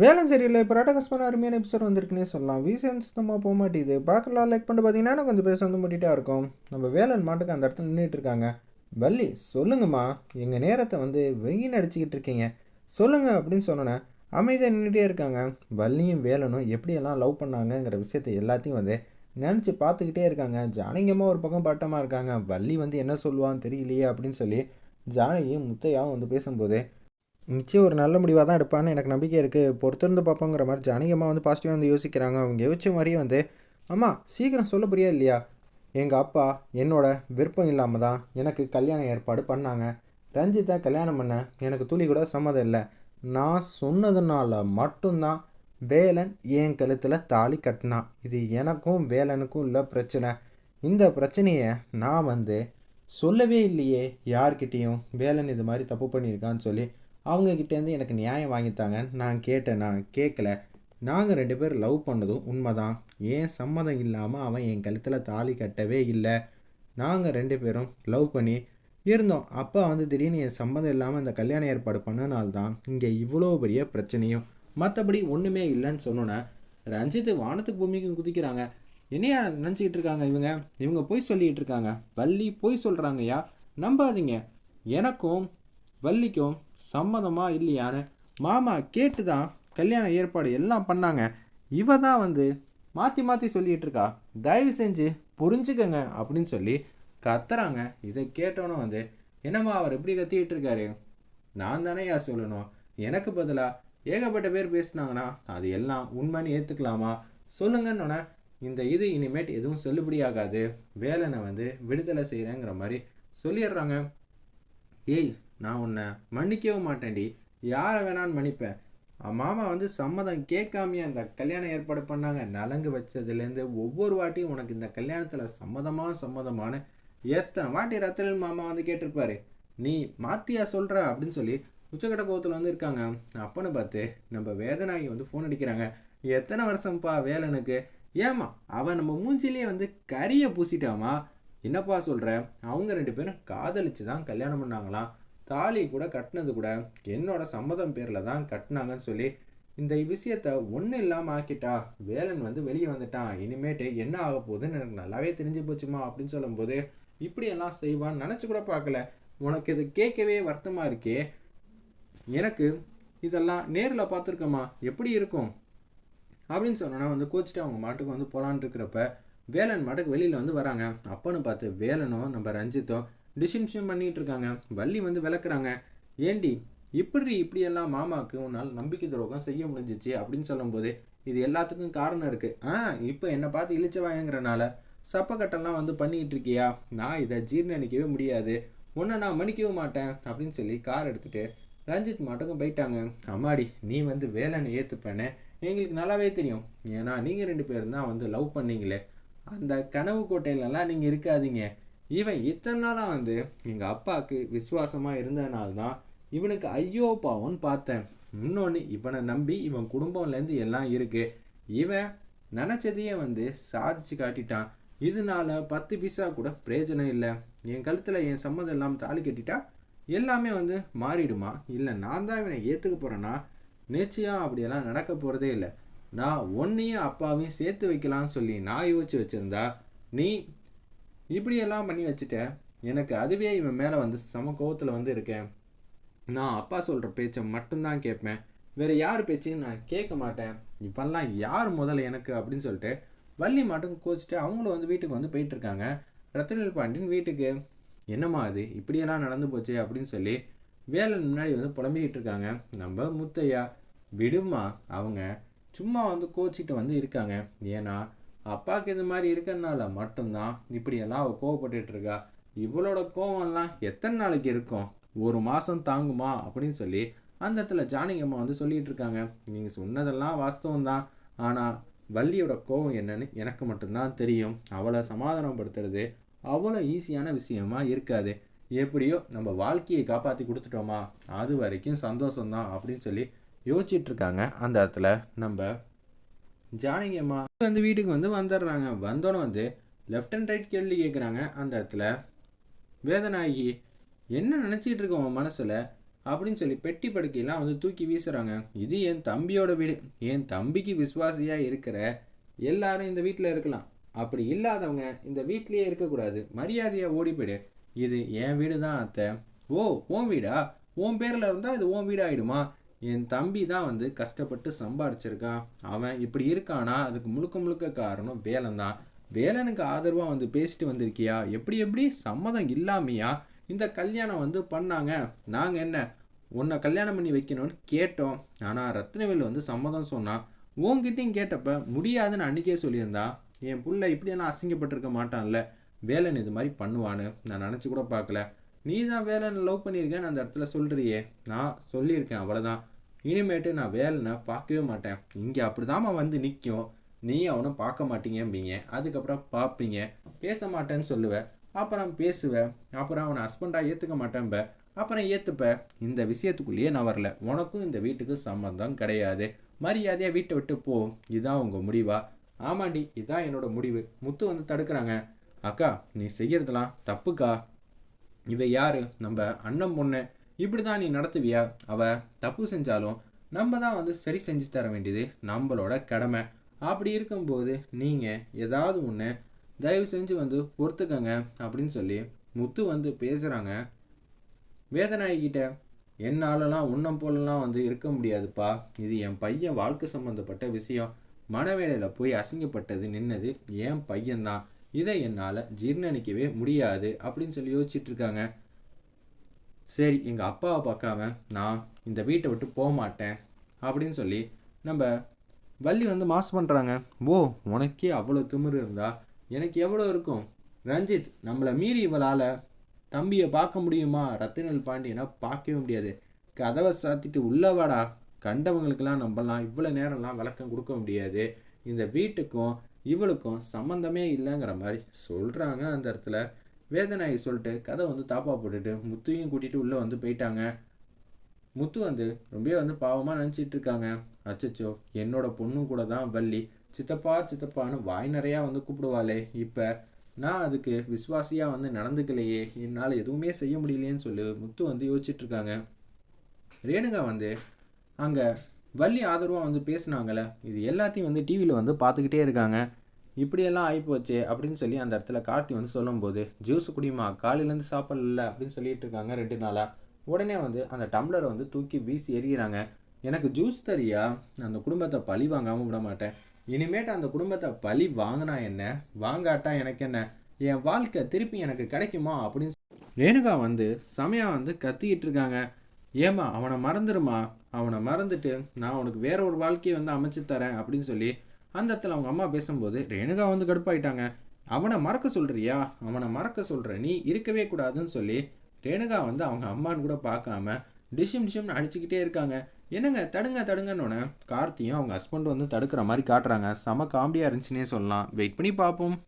வேலை சரியில்லை இப்போ ராட்டகஸ்மான அருமையான எபிசோட் வந்திருக்குன்னே சொல்லலாம். வீசன் சுத்தமாக போக மாட்டேது பார்க்கலாம். லைக் பண்ணிட்டு பார்த்தீங்கன்னா கொஞ்சம் பேச வந்து மாட்டிகிட்டே இருக்கும். நம்ம வேலன் மாட்டுக்கு அந்த இடத்துல நின்றுட்டு இருக்காங்க. வள்ளி சொல்லுங்கம்மா. எங்கள் நேரத்தை வந்து வெயில் அடிச்சுக்கிட்டு இருக்கீங்க. சொல்லுங்க அப்படின்னு சொன்னோன்னே அமைதியாக நின்றுட்டே இருக்காங்க. வள்ளியும் வேலனும் எப்படியெல்லாம் லவ் பண்ணாங்கங்கிற விஷயத்தை எல்லாத்தையும் வந்து நினச்சி பார்த்துக்கிட்டே இருக்காங்க. ஜானகியமாக ஒரு பக்கம் பட்டமாக இருக்காங்க. வள்ளி வந்து என்ன சொல்லுவான்னு தெரியலையே அப்படின்னு சொல்லி ஜானகியும் முத்தையாவும் வந்து பேசும்போது நிச்சயம் ஒரு நல்ல முடிவாக தான் எடுப்பான்னு எனக்கு நம்பிக்கை இருக்குது பொறுத்திருந்து பார்ப்போங்கிற மாதிரி ஜானகியம்மா வந்து பாசிட்டிவாக வந்து யோசிக்கிறாங்க. அவங்க யோசிச்ச மாதிரியே வந்து அம்மா சீக்கிரம் சொல்ல புரியா இல்லையா? எங்கள் அப்பா என்னோட விருப்பம் இல்லாமல் தான் எனக்கு கல்யாணம் ஏற்பாடு பண்ணாங்க. ரஞ்சித்தை கல்யாணம் பண்ண எனக்கு துளி கூட சம்மதம் இல்லை. நான் சொன்னதுனால மட்டும்தான் வேலன் என் கழுத்தில் தாலி கட்டினான் இது எனக்கும் வேலனுக்கும் உள்ள பிரச்சனை. இந்த பிரச்சனையை நான் வந்து சொல்லவே இல்லையே. யார்கிட்டேயும் வேலன் இது மாதிரி தப்பு பண்ணியிருக்கான்னு சொல்லி அவங்கக்கிட்டேருந்து எனக்கு நியாயம் வாங்கித்தாங்க நான் கேட்டேன். நான் கேட்கல. நாங்கள் ரெண்டு பேர் லவ் பண்ணதும் உண்மைதான். ஏன் சம்மதம் இல்லாமல் அவன் என் கழுத்தில் தாலி கட்டவே இல்லை? நாங்கள் ரெண்டு பேரும் லவ் பண்ணி இருந்தோம். அப்போ வந்து திடீர்னு என் சம்மந்தம் இல்லாமல் இந்த கல்யாண ஏற்பாடு பண்ணனால்தான் இங்கே இவ்வளோ பெரிய பிரச்சனையும். மற்றபடி ஒன்றுமே இல்லைன்னு சொன்னோன்னே ரஞ்சித் வானத்துக்கு பூமிக்கும் குதிக்கிறாங்க. என்னையா நினச்சிக்கிட்டு இருக்காங்க இவங்க? இவங்க போய் சொல்லிக்கிட்டு இருக்காங்க. வள்ளி போய் சொல்கிறாங்கய்யா நம்பாதீங்க. எனக்கும் வள்ளிக்கும் சம்மதமா இல்லையான்னு மாமா கேட்டு தான் கல்யாண ஏற்பாடு எல்லாம் பண்ணாங்க. இவ தான் வந்து மாற்றி மாற்றி சொல்லிகிட்டு இருக்கா தயவு செஞ்சு புரிஞ்சுக்கங்க அப்படின்னு சொல்லி கத்துறாங்க. இதை கேட்டோன்னே வந்து என்னம்மா அவர் எப்படி கத்திக்கிட்டு இருக்காரு நான் தானேயா சொல்லணும். எனக்கு பதிலாக ஏகப்பட்ட பேர் பேசினாங்கன்னா அது எல்லாம் உண்மைன்னு ஏற்றுக்கலாமா சொல்லுங்கன்னொன்னே இந்த இது இனிமேட் எதுவும் செல்லுபடியாகாது வேலனை வந்து விடுதலை செய்கிறேங்கிற மாதிரி சொல்லிடுறாங்க. ஏய் நான் உன்னை மன்னிக்கவும் மாட்டேன்டி. யாரை வேணான்னு மன்னிப்பேன். மாமா வந்து சம்மதம் கேட்காமையே அந்த கல்யாணம் ஏற்பாடு பண்ணாங்க. நலங்கு வச்சதுலேருந்து ஒவ்வொரு வாட்டியும் உனக்கு இந்த கல்யாணத்தில் சம்மதமாக சம்மதமான எத்தனை வாட்டி ரத்தலின் மாமா வந்து கேட்டிருப்பாரு. நீ மாத்தியா சொல்கிற அப்படின்னு சொல்லி உச்சக்கட்ட கோவத்தில் வந்து இருக்காங்க. அப்பன்னு பார்த்து நம்ம வேதனாகி வந்து ஃபோன் அடிக்கிறாங்க. எத்தனை வருஷம்ப்பா வேலனுக்கு? ஏமா அவன் நம்ம மூஞ்சிலேயே வந்து கறியை பூசிட்டாமா? என்னப்பா சொல்கிற அவங்க ரெண்டு பேரும் காதலிச்சு தான் கல்யாணம் பண்ணாங்களாம். தாலி கூட கட்டினது கூட என்னோட சம்மதம் பேரில் தான் கட்டினாங்கன்னு சொல்லி இந்த விஷயத்த ஒன்றும் இல்லாமல் ஆக்கிட்டா வேலன் வந்து வெளியே வந்துட்டான். இனிமேட்டு என்ன ஆக போகுதுன்னு எனக்கு நல்லாவே தெரிஞ்சு போச்சுமா அப்படின்னு சொல்லும்போது இப்படியெல்லாம் செய்வான்னு நினச்சி கூட பார்க்கல. உனக்கு இது கேட்கவே வருத்தமாக இருக்கே? எனக்கு இதெல்லாம் நேரில் பார்த்துருக்கோமா எப்படி இருக்கும்? அப்படின்னு சொன்னோன்னா வந்து கோச்சிட்டு அவங்க மாட்டுக்கு வந்து போகலான் இருக்கிறப்ப வேலன் மாட்டுக்கு வெளியில் வந்து வராங்க. அப்பன்னு பார்த்து வேலனும் நம்ம ரஞ்சித்தும் டிசிஷன் பண்ணிட்டு இருக்காங்க வள்ளி வந்து விளக்குறாங்க. ஏண்டி இப்படி இப்படியெல்லாம் மாமாவுக்கு உன்னால் நம்பிக்கை துரோகம் செய்ய முடிஞ்சிச்சு அப்படின்னு சொல்லும்போது இது எல்லாத்துக்கும் காரணம் இருக்குது ஆ இப்போ என்னை பார்த்து இழிச்சவாயங்கிறனால சப்பக்கட்டெல்லாம் வந்து பண்ணிக்கிட்டு இருக்கியா நான் இதை ஜீர்ணிக்கவே முடியாது. உன்னை நான் மன்னிக்கவே மாட்டேன் அப்படின்னு சொல்லி கார் எடுத்துகிட்டு ரஞ்சித் மாட்டுக்கும் போயிட்டாங்க. அம்மாடி நீ வந்து வேலைன்னு ஏற்றுப்பேன்னு எங்களுக்கு நல்லாவே தெரியும். ஏன்னா நீங்கள் ரெண்டு பேரும் தான் வந்து லவ் பண்ணீங்களே. அந்த கனவு கோட்டையிலலாம் நீங்கள் இருக்காதீங்க. இவன் இத்தனை நாளாக வந்து எங்கள் அப்பாவுக்கு விசுவாசமாக இருந்ததுனால தான் இவனுக்கு ஐயோ பாவம்னு பார்த்தேன். இன்னொன்று இவனை நம்பி இவன் குடும்பம்லேருந்து எல்லாம் இருக்குது இவன் நினச்சதையே வந்து சாதிச்சு காட்டிட்டான். இதனால பத்து பைசா கூட பிரயோஜனம் இல்லை. என் கழுத்தில் என் சம்மதம் இல்லாமல் தாலி கட்டிட்டா எல்லாமே வந்து மாறிடுமா? இல்லை நான் தான் இவனை ஏற்றுக்க போகிறேன்னா நிச்சயம் அப்படியெல்லாம் நடக்க போகிறதே இல்லை. நான் ஒன்றையும் அப்பாவையும் சேர்த்து வைக்கலாம்னு சொல்லி நான் யோசிச்சு வச்சுருந்தா நீ இப்படியெல்லாம் பண்ணி வச்சுட்டேன் எனக்கு அதுவே இவன் மேலே வந்து சம கோவத்தில் வந்து இருக்கேன். நான் அப்பா சொல்கிற பேச்சை மட்டும்தான் கேட்பேன் வேறு யார் பேச்சையும் நான் கேட்க மாட்டேன். இப்பெல்லாம் யார் முதல்ல எனக்கு அப்படின்னு சொல்லிட்டு வள்ளி மட்டும் கோச்சிட்டு அவங்களும் வந்து வீட்டுக்கு வந்து போயிட்டுருக்காங்க ரத்தனில் பாண்டியன் வீட்டுக்கு. என்னம்மா அது? இப்படியெல்லாம் நடந்து போச்சு அப்படின்னு சொல்லி வேலன் முன்னாடி வந்து புலம்பிக்கிட்டு இருக்காங்க. நம்ம முத்தையா விடுமா அவங்க சும்மா வந்து கோச்சிட்டு வந்து இருக்காங்க. ஏன்னா அப்பாவுக்கு இது மாதிரி இருக்கிறதுனால மட்டும்தான் இப்படியெல்லாம் அவள் கோவப்பட்டுட்டு இருக்கா இவளோட கோவம்லாம் எத்தனை நாளைக்கு இருக்கும்? ஒரு மாதம் தாங்குமா? அப்படின்னு சொல்லி அந்த இடத்துல ஜானகியம்மா வந்து சொல்லிட்டு இருக்காங்க நீங்கள் சொன்னதெல்லாம் வாஸ்தவம் தான் ஆனால் வள்ளியோட கோவம் என்னன்னு எனக்கு மட்டும்தான் தெரியும். அவளை சமாதானப்படுத்துறது அவ்வளோ ஈஸியான விஷயமா இருக்காது. எப்படியோ நம்ம வாழ்க்கையை காப்பாற்றி கொடுத்துட்டோமா? அது வரைக்கும் சந்தோஷம்தான் அப்படின்னு சொல்லி யோசிச்சுட்ருக்காங்க அந்த இடத்துல நம்ம ஜானகி அம்மா வந்து வீட்டுக்கு வந்து வந்துடுறாங்க. வந்தோடனே வந்து லெஃப்ட் அண்ட் ரைட் கேள்வி கேட்குறாங்க. அந்த இடத்துல வேதநாயகி என்ன நினச்சிக்கிட்டு இருக்க உன் மனசில்? அப்படின்னு சொல்லி பெட்டி படுக்கையெல்லாம் வந்து தூக்கி வீசுகிறாங்க இது என் தம்பியோட வீடு. என் தம்பிக்கு விசுவாசியாக இருக்கிற எல்லாரும் இந்த வீட்டில் இருக்கலாம். அப்படி இல்லாதவங்க இந்த வீட்லேயே இருக்கக்கூடாது. மரியாதையாக ஓடி போயிடு. இது என் வீடு தான் அத்தை. ஓ ஓன் வீடா? உன் பேரில் இருந்தால் இது ஓன் வீடாகிடுமா என் தம்பி தான் வந்து கஷ்டப்பட்டு சம்பாரிச்சிருக்கான். அவன் இப்படி இருக்கானா? அதுக்கு முழுக்க முழுக்க காரணம் வேலன் தான் வேலனுக்கு ஆதரவாக வந்து பேசிட்டு வந்திருக்கியா? எப்படி எப்படி? சம்மதம் இல்லாமையா? இந்த கல்யாணம் வந்து பண்ணாங்க. நாங்கள் என்ன? உன்னை கல்யாணம் பண்ணி வைக்கணும்னு கேட்டோம். ஆனால் ரத்னவேல் வந்து சம்மதம் சொன்னான். உங்ககிட்டையும் கேட்டப்ப முடியாதுன்னு அன்றைக்கே சொல்லியிருந்தா. என் புள்ள இப்படியெல்லாம் அசிங்கப்பட்டிருக்க மாட்டான்ல. வேலன் இது மாதிரி பண்ணுவான்னு நான் நினச்சி கூட பார்க்கல. நீ தான் வேலனை லவ் பண்ணியிருக்கேன்னு அந்த இடத்துல சொல்கிறியே நான் சொல்லியிருக்கேன் அவ்வளோதான் இனிமேட்டு நான் வேலைனா பார்க்கவே மாட்டேன். இங்கே அப்படிதாம்மா வந்து நிற்கும் நீ அவனை பார்க்க மாட்டீங்கம்பீங்க. அதுக்கப்புறம் பார்ப்பீங்க பேச மாட்டேன்னு சொல்லுவேன் அப்புறம் பேசுவேன் அப்புறம் அவனை ஹஸ்பண்டாக ஏற்றுக்க மாட்டேன்ப. அப்புறம் ஏற்றுப்ப இந்த விஷயத்துக்குள்ளேயே நான் வரல. உனக்கும் இந்த வீட்டுக்கு சம்மந்தம் கிடையாது. மரியாதையாக வீட்டை விட்டு போ. இதுதான் உங்கள் முடிவா? ஆமாண்டி இதான் என்னோட முடிவு. முத்து வந்து தடுக்கிறாங்க. அக்கா நீ செய்கிறதுலாம் தப்புக்கா? இவ யாரு? நம்ம அண்ணன் பொண்ணு. இப்படி தான் நீ நடத்துவியா? அவள் தப்பு செஞ்சாலும் நம்ம தான் வந்து சரி செஞ்சு தர வேண்டியது நம்மளோட கடமை. அப்படி இருக்கும்போது நீங்கள் ஏதாவது ஒன்று தயவு செஞ்சு வந்து பொறுத்துக்கங்க அப்படின்னு சொல்லி முத்து வந்து பேசுகிறாங்க வேதநாயகிட்ட என்னாலலாம் உன்னம் போலலாம் வந்து இருக்க முடியாதுப்பா. இது என் பையன் வாழ்க்கை சம்மந்தப்பட்ட விஷயம். மனவேளையில் போய் அசிங்கப்பட்டது நின்னது என் பையன்தான். இதை என்னால் ஜீர்ணிக்கவே முடியாது. அப்படின்னு சொல்லி யோசிச்சுட்டு இருக்காங்க. சரி எங்கள் அப்பாவை பார்க்காம நான் இந்த வீட்டை விட்டு போக மாட்டேன் அப்படின்னு சொல்லி நம்ம வள்ளி வந்து மாஸ் பண்ணுறாங்க ஓ உனக்கே அவ்வளோ திமிரு இருந்தா எனக்கு எவ்வளோ இருக்கும்? ரஞ்சித் நம்மளை மீறி இவளால் தம்பியை பார்க்க முடியுமா? ரத்தினல் பாண்டியனா பார்க்கவே முடியாது. கதவை சாத்திட்டு உள்ளவாடா கண்டவங்களுக்கெல்லாம் நம்மலாம் இவ்வளோ நேரம்லாம் விளக்கம் கொடுக்க முடியாது. இந்த வீட்டுக்கும் இவளுக்கும் சம்மந்தமே இல்லைங்கிற மாதிரி சொல்கிறாங்க அந்த இடத்துல. வேதநாயகி சொல்லிட்டு கதை வந்து தாப்பா போட்டுட்டு முத்துவையும் கூட்டிகிட்டு உள்ளே வந்து போயிட்டாங்க. முத்து வந்து ரொம்ப வந்து பாவமாக நினச்சிட்டு இருக்காங்க. அச்சச்சோ என்னோட பொண்ணும் கூட தான் வள்ளி. சித்தப்பா சித்தப்பான்னு வாய் நிறையா வந்து கூப்பிடுவாளே. இப்போ நான் அதுக்கு விசுவாசியாக வந்து நடந்துக்கலையே. என்னால் எதுவுமே செய்ய முடியலையேன்னு சொல்லி முத்து வந்து யோசிச்சுட்டு இருக்காங்க. ரேணுகா வந்து அங்கே வள்ளி ஆதரவாக வந்து பேசுனாங்கல்ல. இது எல்லாத்தையும் வந்து டிவியில் வந்து பார்த்துக்கிட்டே இருக்காங்க. இப்படியெல்லாம் ஆகிப்போச்சே அப்படின்னு சொல்லி அந்த இடத்துல கார்த்தி வந்து சொல்லும்போது ஜூஸ் குடிமா காலையிலேருந்து சாப்பிடல அப்படின்னு சொல்லிட்டு இருக்காங்க ரெண்டு நாளாக உடனே வந்து அந்த டம்ளரை வந்து தூக்கி வீசி எறிகிறாங்க. எனக்கு ஜூஸ் தரியா? அந்த குடும்பத்தை பழி வாங்காமல் விட மாட்டேன். இனிமேட்டு அந்த குடும்பத்தை பழி வாங்கினா என்ன? வாங்காட்டா எனக்கு என்ன? என் வாழ்க்கை திருப்பி எனக்கு கிடைக்குமா? அப்படின்னு சொல்லி ரேணுகா வந்து செமையா வந்து கத்திக்கிட்டு இருக்காங்க. ஏமா அவனை மறந்துடுமா அவனை மறந்துட்டு நான் உனக்கு வேற ஒரு வாழ்க்கையை வந்து அமைச்சு தரேன் அப்படின்னு சொல்லி அந்த இடத்துல அவங்க அம்மா பேசும்போது ரேணுகா வந்து கடுப்பாயிட்டாங்க. அவனை மறக்க சொல்றியா? அவனை மறக்க சொல்ற நீ இருக்கவே கூடாதுன்னு சொல்லி ரேணுகா வந்து அவங்க அம்மான்னு கூட பார்க்காம டிஷிம் டிஷிம்னு அடிச்சுக்கிட்டே இருக்காங்க. என்னங்க தடுங்க தடுங்கன்னு கார்த்தியும் அவங்க ஹஸ்பண்ட் வந்து தடுக்கிற மாதிரி காட்டுறாங்க. செம காமெடியாக இருந்துச்சுன்னே சொல்லலாம். வெயிட் பண்ணி பார்ப்போம்.